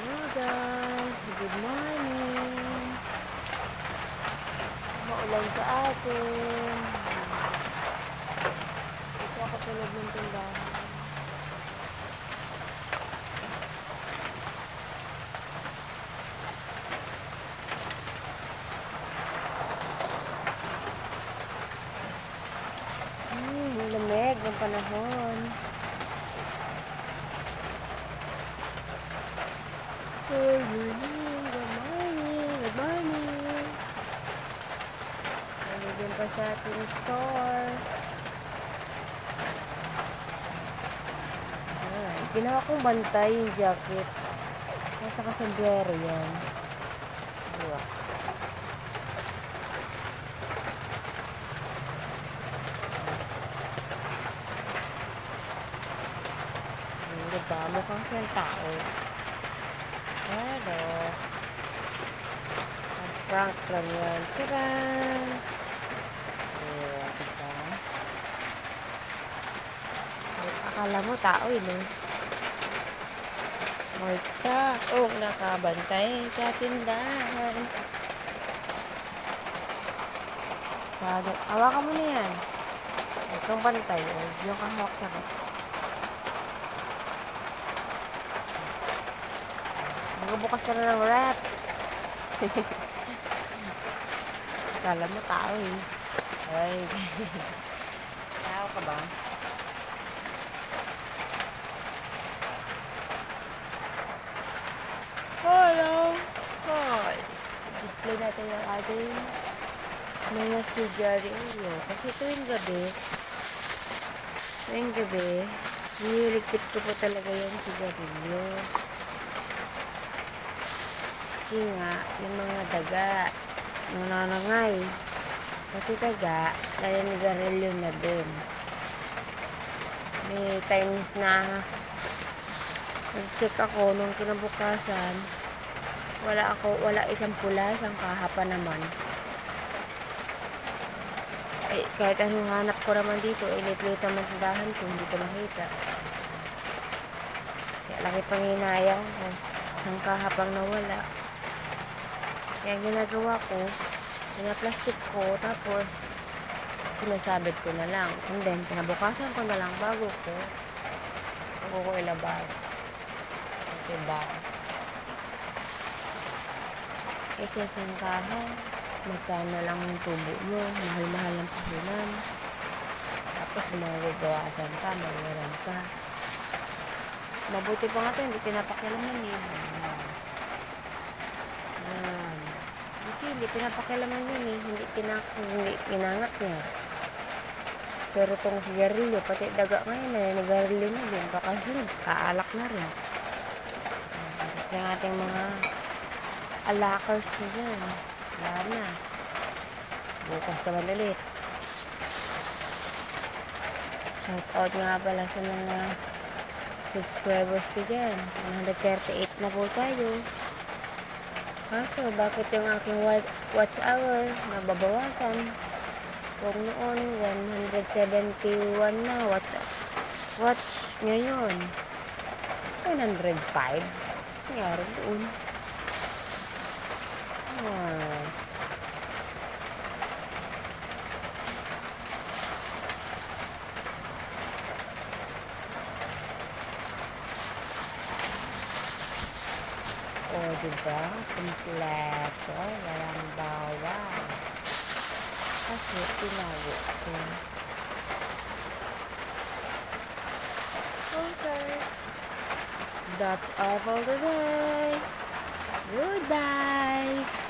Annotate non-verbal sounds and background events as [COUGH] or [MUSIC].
Hello guys, good morning. Maulan sa atin. Ito ako loob ng tindahan. Hmm, lamig ng panahon. Good morning, good morning, good morning. Nalibin pa sa ating store. Ay, ginawa kong bantay yung jacket. Nasa kasombrero yan. Diba? Diba? Mukhang siyang tao. Pero, prank lang yan. Tcharan! Yeah, diba? Ay, Akala mo tao eh. Marta, oh, nakabantay sa tindahan. Sado, hawakan mo na yan. Itong bantay, oh, yung kahawak sa kat. Magbukas ka na ng rat. [LAUGHS] Kala mo tao eh. Ay. [LAUGHS] tao ka ba? Natin yung ating mga sigarilyo. Kasi tuwing gabi, tuwing gabi, niligpit ko po talaga yung sigarilyo. Kasi nga, yung mga daga, nananangay. Pati daga, kaya nigarilyo na din. May times na nag-check ako nung kinabukasan, wala ako, wala isang pula, isang kahapa naman. Eh, kahit anong hanap ko naman dito, ilit-lit naman sa dahan ko, hindi ko makita. Kaya laki pang hinayang ko, ng kahapang nawala. Kaya ang ginagawa ko, plastic ko, tapos sinasabit ko na lang. And then, kinabukasan ko na lang bago ko, bago ko ilabas. Diba? Kasi sa sangkahan, magkano lang yung tubo mo, mahal-mahal ang puhunan. Tapos magagawasan ka, mawalan ka. Mabuti pa nga ito, hindi pinapakialaman eh. Ayan. Ayan. Hindi, hindi pinapakialaman yun eh. Hindi, pinak hindi pinangat niya. Pero itong sigarilyo, pati daga ngayon eh, nagarilyo na din. Baka sunod, kaalak na rin. Tapos yung ating mga alakers na dyan. Wala na. Bukas naman ulit. Shout out nga pala sa mga subscribers ko dyan. 138 na po tayo. Kaso, bakit yung aking wa- watch hour nababawasan? Kung noon, 171 na watch, watch ngayon. 105. Nangyari doon. Ah. O, oh, diba? Kompleto. Walang bawal. Kasi tinago ko. Okay. That's all for today. Goodbye.